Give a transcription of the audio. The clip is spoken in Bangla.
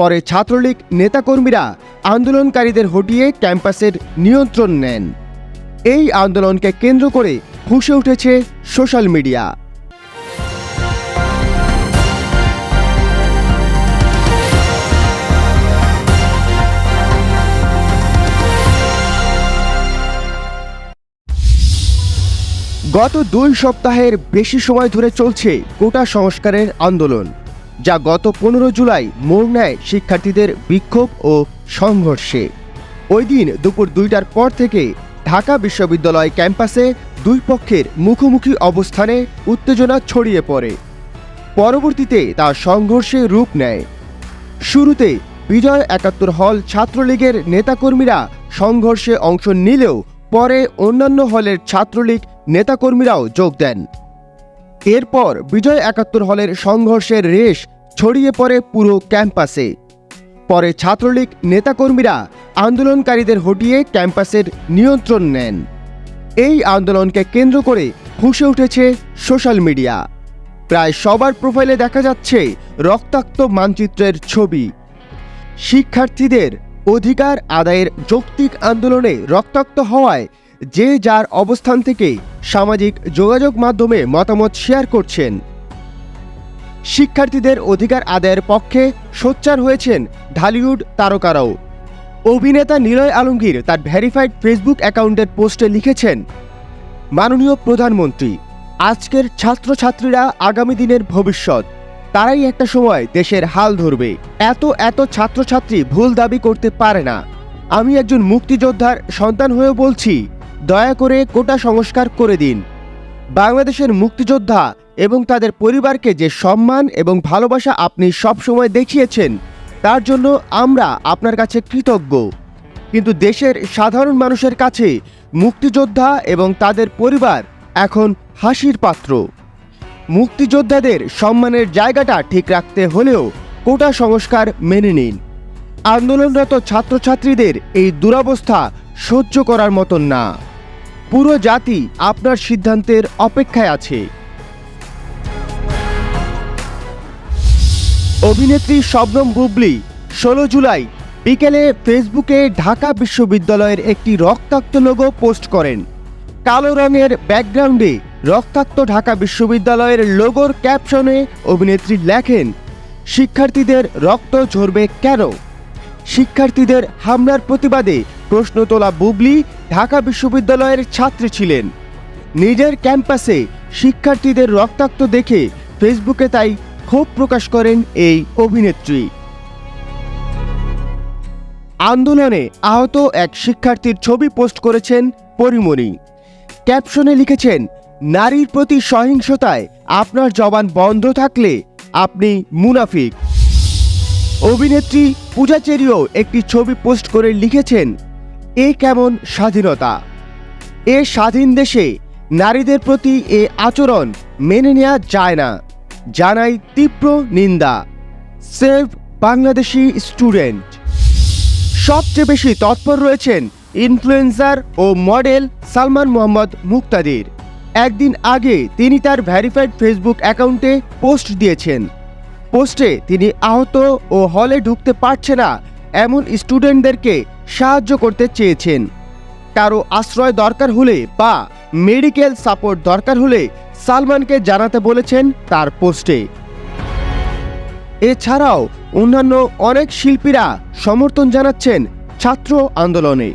পরে ছাত্রলীগ নেতাকর্মীরা আন্দোলনকারীদের হটিয়ে ক্যাম্পাসের নিয়ন্ত্রণ নেন। এই আন্দোলনকে কেন্দ্র করে ফুঁসে উঠেছে সোশ্যাল মিডিয়া। গত দুই সপ্তাহের বেশি সময় ধরে চলছে কোটা সংস্কারের আন্দোলন। যা গত পনেরো জুলাই মোড় নেয় শিক্ষার্থীদের বিক্ষোভ ও সংঘর্ষে। ওই দিন দুপুর দুইটার পর থেকে ঢাকা বিশ্ববিদ্যালয় ক্যাম্পাসে দুই পক্ষের মুখোমুখি অবস্থানে উত্তেজনা ছড়িয়ে পড়ে। পরবর্তীতে তা সংঘর্ষে রূপ নেয়। শুরুতে বিজয় একাত্তর হল ছাত্রলীগের নেতাকর্মীরা সংঘর্ষে অংশ নিলেও পরে অন্যান্য হলের ছাত্রলীগ নেতাকর্মীরাও যোগ দেন। এরপর বিজয় একাত্তর হলের সংঘর্ষের রেশ ছড়িয়ে পড়ে পুরো ক্যাম্পাসে। পরে ছাত্রলীগ নেতাকর্মীরা আন্দোলনকারীদের হটিয়ে ক্যাম্পাসের নিয়ন্ত্রণ নেন। এই আন্দোলনকে কেন্দ্র করে ফুঁসে উঠেছে সোশ্যাল মিডিয়া। প্রায় সবার প্রোফাইলে দেখা যাচ্ছে রক্তাক্ত মানচিত্রের ছবি। শিক্ষার্থীদের অধিকার আদায়ের যৌক্তিক আন্দোলনে রক্তাক্ত হওয়ায় যে যার অবস্থান থেকে সামাজিক যোগাযোগ মাধ্যমে মতামত শেয়ার করছেন। শিক্ষার্থীদের অধিকার আদায়ের পক্ষে সোচ্চার হয়েছেন ঢালিউড তারকারাও। অভিনেতা নিলয় আলমগীর তার ভেরিফাইড ফেসবুক অ্যাকাউন্টের পোস্টে লিখেছেন, মাননীয় প্রধানমন্ত্রী, আজকের ছাত্রছাত্রীরা আগামী দিনের ভবিষ্যৎ। তারাই একটা সময় দেশের হাল ধরবে। এত এত ছাত্রছাত্রী ভুল দাবি করতে পারে না। আমি একজন মুক্তিযোদ্ধার সন্তান হয়েও বলছি। দয়া করে কোটা সংস্কার করে দিন। বাংলাদেশের মুক্তিযোদ্ধা এবং তাদের পরিবারকে যে সম্মান এবং ভালোবাসা আপনি সবসময় দেখিয়েছেন, তার জন্য আমরা আপনার কাছে কৃতজ্ঞ। কিন্তু দেশের সাধারণ মানুষের কাছে মুক্তিযোদ্ধা এবং তাদের পরিবার এখন হাসির পাত্র। মুক্তিযোদ্ধাদের সম্মানের জায়গাটা ঠিক রাখতে হলেও কোটা সংস্কার মেনে নিন। আন্দোলনরত ছাত্রছাত্রীদের এই দুরবস্থা সহ্য করার মতন না। পুরো জাতি আপনার সিদ্ধান্তের অপেক্ষায় আছে। অভিনেত্রী শবনম বুবলি, ষোলো জুলাই বিকেলে ফেসবুকে ঢাকা বিশ্ববিদ্যালয়ের একটি রক্তাক্ত লোগো পোস্ট করেন। কালো রঙের ব্যাকগ্রাউন্ডে রক্তাক্ত ঢাকা বিশ্ববিদ্যালয়ের লোগোর ক্যাপশনে অভিনেত্রী লেখেন, শিক্ষার্থীদের রক্ত ঝরবে কেন? শিক্ষার্থীদের হামলার প্রতিবাদে প্রশ্ন তোলা বুবলি ঢাকা বিশ্ববিদ্যালয়ের ছাত্রী ছিলেন। নিজের ক্যাম্পাসে শিক্ষার্থীদের রক্তাক্ত দেখে ফেসবুকে তাই ক্ষোভ প্রকাশ করেন এই অভিনেত্রী। আন্দোলনে আহত এক শিক্ষার্থীর ছবি পোস্ট করেছেন পরিমণি। ক্যাপশনে লিখেছেন, নারীর প্রতি সহিংসতায় আপনার জবান বন্ধ থাকলে আপনি মুনাফিক। অভিনেত্রী পূজা চেরিও একটি ছবি পোস্ট করে লিখেছেন এ কেমন স্বাধীনতা? এ স্বাধীন দেশে নারীদের প্রতি এ আচরণ মেনে নেওয়া যায় না, জানাই তীব্র নিন্দা। Save Bangladeshi student. সবচেয়ে বেশি তৎপর রয়েছেন ইনফ্লুয়েন্সার ও মডেল সালমান মোহাম্মদ মুক্তাদির। একদিন আগে তিনি তার ভ্যারিফাইড ফেসবুক অ্যাকাউন্টে পোস্ট দিয়েছেন। পোস্টে তিনি আহত ও হলে ঢুকতে পারছে না এমন স্টুডেন্টদেরকে সাহায্য করতে চেয়েছেন। কারও আশ্রয় দরকার হলে বা মেডিকেল সাপোর্ট দরকার হলে সালমানকে জানাতে বলেছেন তার পোস্টে। এছাড়াও অন্যান্য অনেক শিল্পীরা সমর্থন জানাচ্ছেন ছাত্র আন্দোলনে।